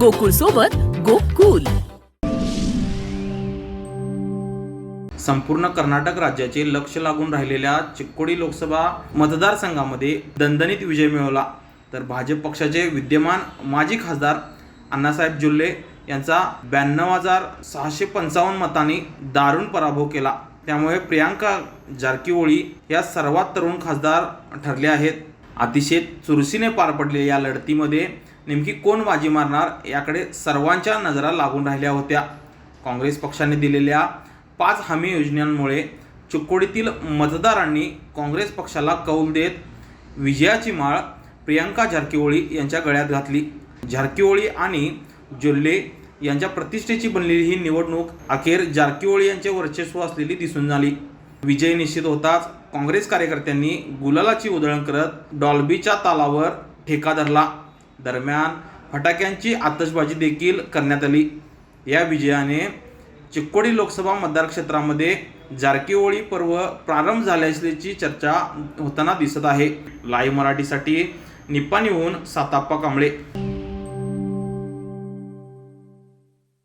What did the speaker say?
गोकुळ सोबत गोकुल. संपूर्ण कर्नाटक राज्याचे लक्ष लागून राहिलेल्या चिक्कोडी लोकसभा मतदारसंघामध्ये दणदणीत विजय मिळवला. तर भाजप पक्षाचे विद्यमान माजी खासदार अण्णासाहेब जुल्ले यांचा ब्याण्णव हजार सहाशे पंचावन्न मतांनी दारुण पराभव केला. त्यामुळे प्रियांका जारकिहोळी या सर्वात तरुण खासदार ठरल्या आहेत. अतिशय चुरशीने पार पडलेल्या या लढतीमध्ये नेमकी कोण बाजी मारणार याकडे सर्वांच्या नजरा लागून राहिल्या होत्या. काँग्रेस पक्षाने दिलेल्या पाच हमी योजनांमुळे चिकोडीतील मतदारांनी काँग्रेस पक्षाला कौल देत विजयाची माळ प्रियांका झारकीओळी यांच्या गळ्यात घातली. झारकीओळी आणि जोल्ले यांच्या प्रतिष्ठेची बनलेली ही निवडणूक अखेर जारकीओळी यांचे वर्चस्व असलेली दिसून झाली. विजय निश्चित होताच काँग्रेस कार्यकर्त्यांनी गुलालाची उधळण करत डॉल्बीच्या तालावर ठेका धरला. दरम्यान फटाक्यांची आतषबाजी देखील करण्यात आली. या विजयाने चिक्कोडी लोकसभा मतदारक्षेत्रामध्ये जारकीओळी पर्व प्रारंभ झाले असल्याची चर्चा होताना दिसत आहे. लाईव्ह मराठीसाठी निप्पाणीहून साताप्पा कांबळे.